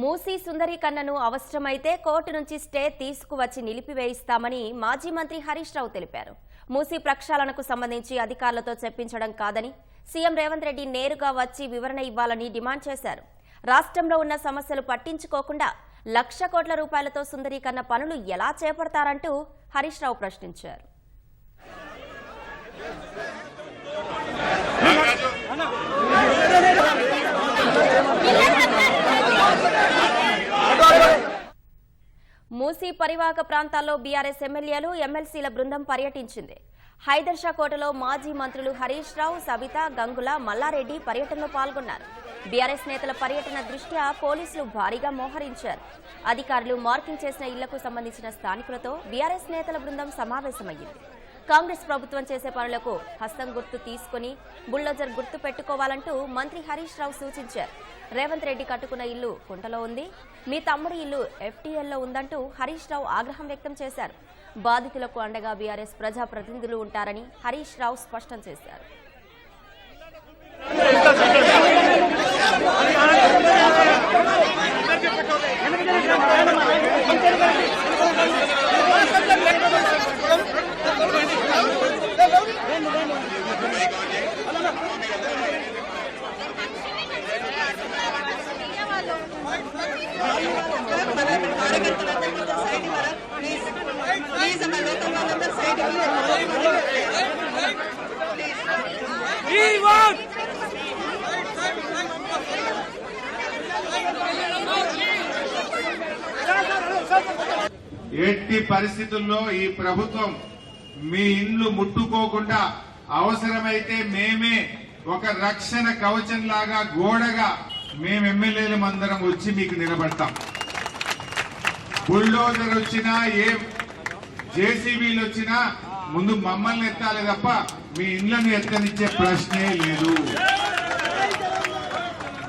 మూసీ సుందరి కన్నను అవసరమైతే కోర్టు నుంచి స్టే తీసుకువచ్చి నిలిపివేయిస్తామని మాజీ మంత్రి హరీష్ రావు తెలిపారు. మూసీ ప్రక్షాళనకు సంబంధించి అధికారులతో చెప్పించడం కాదని సీఎం రేవంత్ రెడ్డి నేరుగా వచ్చి వివరణ ఇవ్వాలని డిమాండ్ చేశారు. రాష్ట్రంలో ఉన్న సమస్యలు పట్టించుకోకుండా లక్ష కోట్ల రూపాయలతో సుందరీకరణ పనులు ఎలా చేపడతారంటూ హరీష్ రావు ప్రశ్నించారు మూసీ పరివాహక ప్రాంతాల్లో బీఆర్ఎస్ ఎమ్మెల్యేలు ఎమ్మెల్సీల బృందం పర్యటించింది. హైదర్ షా కోటలో మాజీ మంత్రులు హరీష్ రావు సవిత గంగుల మల్లారెడ్డి పర్యటనలో పాల్గొన్నారు. బీఆర్ఎస్ నేతల పర్యటన దృష్ట్యా పోలీసులు భారీగా మోహరించారు. అధికారులు మార్కింగ్ చేసిన ఇళ్ళకు సంబంధించిన స్థానికులతో బీఆర్ఎస్ నేతల బృందం సమావేశమయ్యింది. కాంగ్రెస్ ప్రభుత్వం చేసే పనులకు హస్తం గుర్తు తీసుకుని బుల్డోజర్ గుర్తు పెట్టుకోవాలంటూ మంత్రి హరీష్ రావు సూచించారు. రేవంత్ రెడ్డి కట్టుకున్న ఇల్లు కుంటలో ఉంది. మీ తమ్ముడి ఇల్లు ఎఫ్టీఎల్లో ఉందంటూ హరీష్ రావు ఆగ్రహం వ్యక్తం చేశారు. బాధితులకు అండగా బీఆర్ఎస్ ప్రజాప్రతినిధులు ఉంటారని హరీష్ రావు స్పష్టం చేశారు. ఎట్టి పరిస్థితుల్లో ఈ ప్రభుత్వం మీ ఇండ్లు ముట్టుకోకుండా అవసరమైతే మేమే ఒక రక్షణ కవచం లాగా గోడగా మేము ఎమ్మెల్యేలు అందరం వచ్చి మీకు నిలబడతాం. బుల్డోజర్ వచ్చినా ఏ జేసీబీలు వచ్చినా ముందు మమ్మల్ని ఎత్తాలి తప్ప మీ ఇండ్లను ఎత్తనిచ్చే ప్రశ్నే లేదు.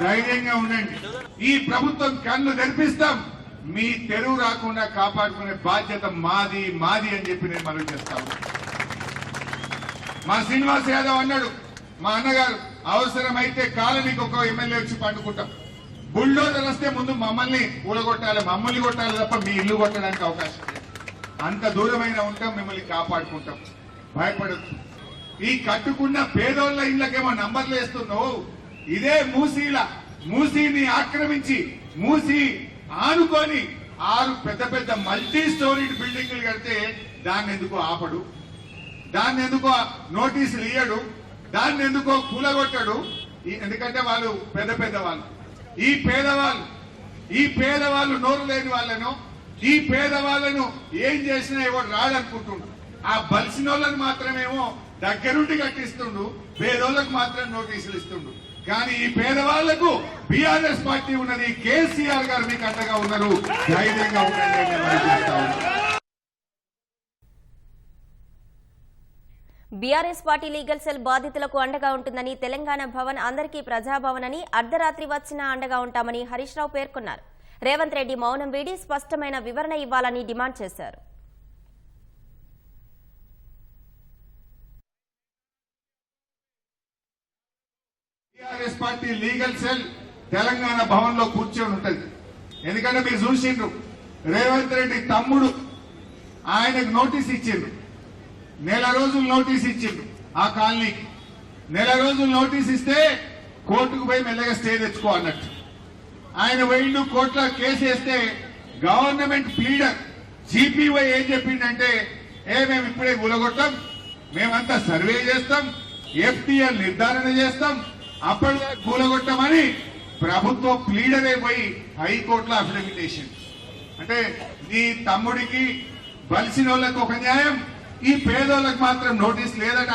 ధైర్యంగా ఉండండి. ఈ ప్రభుత్వం కన్ను తెరిపిస్తాం. మీ తెరువు రాకుండా కాపాడుకునే బాధ్యత మాది మాది అని చెప్పి నేను మనం చేస్తాను మా శ్రీనివాస్ యాదవ్ అన్నాడు మా అన్నగారు అవసరమైతే కాలనీకి ఒక ఎమ్మెల్యే వచ్చి పండుకుంటాం. బుల్డోజర్ వస్తే ముందు మమ్మల్ని ఊడగొట్టాలి మమ్మల్ని కొట్టాలి తప్ప మీ ఇల్లు కొట్టడానికి అవకాశం లేదు. అంత దూరమైన ఉంటాం మిమ్మల్ని కాపాడుకుంటాం. భయపడద్దు. ఈ కట్టుకున్న పేదోళ్ళ ఇళ్ళకేమో నంబర్లు వేస్తున్నావు? ఇదే మూసీల మూసీని ఆక్రమించి మూసి ఆనుకొని ఆరు పెద్ద పెద్ద మల్టీ స్టోరీడ్ బిల్డింగ్లు కడితే దాన్ని ఎందుకు ఆపడు. దాన్ని ఎందుకో నోటీసులు ఇయ్యడు. దాన్ని ఎందుకో కూలగొట్టడు ఎందుకంటే వాళ్ళు పెద్ద పెద్ద వాళ్ళు ఈ పేదవాళ్ళు ఈ పేదవాళ్ళు నోరు లేని వాళ్ళను ఈ పేదవాళ్ళను ఏం చేసినా ఎవరు రాడనుకుంటుండు ఆ బలిసిన వాళ్ళని మాత్రమేమో దగ్గరుండి కట్టిస్తుండు పేదోళ్ళకు మాత్రం నోటీసులు ఇస్తుండు కానీ ఈ పేదవాళ్ళకు బీఆర్ఎస్ పార్టీ ఉన్నది కేసీఆర్ గారు మీకు అండగా ఉన్నారు. ధైర్యంగా ఉండండి బీఆర్ఎస్ పార్టీ లీగల్ సెల్ బాధితులకు అండగా ఉంటుందని తెలంగాణ భవన్ అందరికీ ప్రజాభవన్ అని అర్ధరాత్రి వచ్చినా అండగా ఉంటామని హరీష్ రావు పేర్కొన్నారు. రేవంత్ రెడ్డి మౌనం వీడి స్పష్టమైన వివరణ ఇవ్వాలని డిమాండ్ చేశారు. TRS party legal cell Telangana భవన్లో కూర్చొని ఉంటది. ఎందుకంటే మీరు చూసిండ్రు రేవంత్ రెడ్డి తమ్ముడు ఆయనకు నోటీస్ ఇచ్చిండ్రు. నెల రోజులు నోటీస్ ఇచ్చింది ఆ కాలనీకి. నెల రోజులు నోటీస్ ఇస్తే కోర్టుకు పోయి మెల్లగా స్టే తెచ్చుకో అన్నట్టు. ఆయన పోయిండు కోర్టులో కేసు వేస్తే గవర్నమెంట్ ప్లీడర్ జీపీవై ఏం చెప్పిండంటే ఏ మేము ఇప్పుడే గులగొట్టాం మేమంతా సర్వే చేస్తాం ఎఫ్టీఎల్ నిర్ధారణ చేస్తాం అప్పటిదా కూలగొట్టమని ప్రభుత్వ ప్లీడరే పోయి హైకోర్టులో అఫిడవిట్ వేసింది అంటే నీ తమ్ముడికి బలిసిన వాళ్ళకు ఒక న్యాయం ఈ పేదోళ్ళకు మాత్రం నోటీస్ లేదట.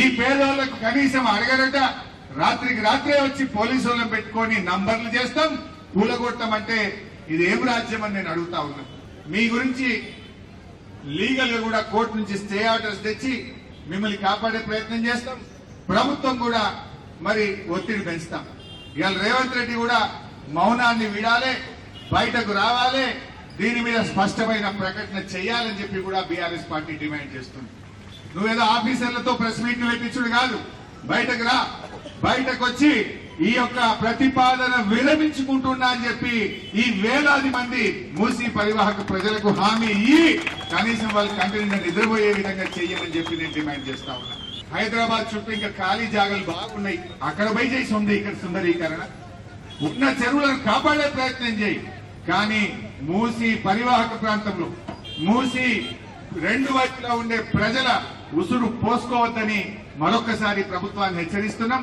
ఈ పేదోళ్ళకు కనీసం అడగరట. రాత్రికి రాత్రే వచ్చి పోలీసు వాళ్ళని పెట్టుకొని నంబర్లు చేస్తాం కూలగొట్టమంటే ఇది ఏం రాజ్యం అని నేను అడుగుతా ఉన్నా. మీ గురించి లీగల్గా కూడా కోర్టు నుంచి స్టే ఆర్డర్స్ తెచ్చి మిమ్మల్ని కాపాడే ప్రయత్నం చేస్తాం. ప్రభుత్వం కూడా మరి ఒత్తిడి పెంచుతాం. ఇవాళ రేవంత్ రెడ్డి కూడా మౌనాన్ని విడాలే బయటకు రావాలి దీని మీద స్పష్టమైన ప్రకటన చేయాలని చెప్పి కూడా బీఆర్ఎస్ పార్టీ డిమాండ్ చేస్తుంది. నువ్వేదో ఆఫీసర్లతో ప్రెస్ మీట్లు పెట్టించుడు కాదు. బయటకు రా. బయటకు వచ్చి ఈ యొక్క ప్రతిపాదన విరమించుకుంటున్నా అని చెప్పి ఈ వేలాది మంది మూసీ పరివాహక ప్రజలకు హామీ ఇయ్యి కనీసం వాళ్ళ కంటి నిద్రపోయే విధంగా చెయ్యమని చెప్పి నేను డిమాండ్ చేస్తా ఉన్నా. హైదరాబాద్ చుట్టూ ఇంకా ఖాళీ జాగాలు బాగున్నాయి. అక్కడ పోయి చేసి ఉంది ఇక్కడ సుందరీకరణ. ఉన్న చెరువులను కాపాడే ప్రయత్నం చేయి. కానీ మూసి పరివాహక ప్రాంతంలో మూసి రెండు వైపులా ఉండే ప్రజల ఉసురు పోసుకోవద్దని మరొకసారి ప్రభుత్వాన్ని హెచ్చరిస్తున్నాం.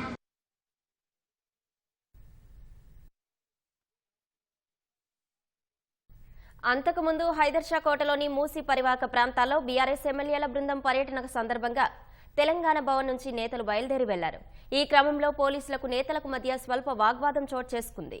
అంతకుముందు హైదర్షా కోటలోని మూసి పరివాహక ప్రాంతాల్లో బీఆర్ఎస్ ఎమ్మెల్యేల బృందం పర్యటన సందర్భంగా తెలంగాణ భవన్ నుంచి నేతలు బయలుదేరి వెళ్ళారు. ఈ క్రమంలో పోలీసులకు నేతలకు మధ్య స్వల్ప వాగ్వాదం చోటు చేసుకుంది.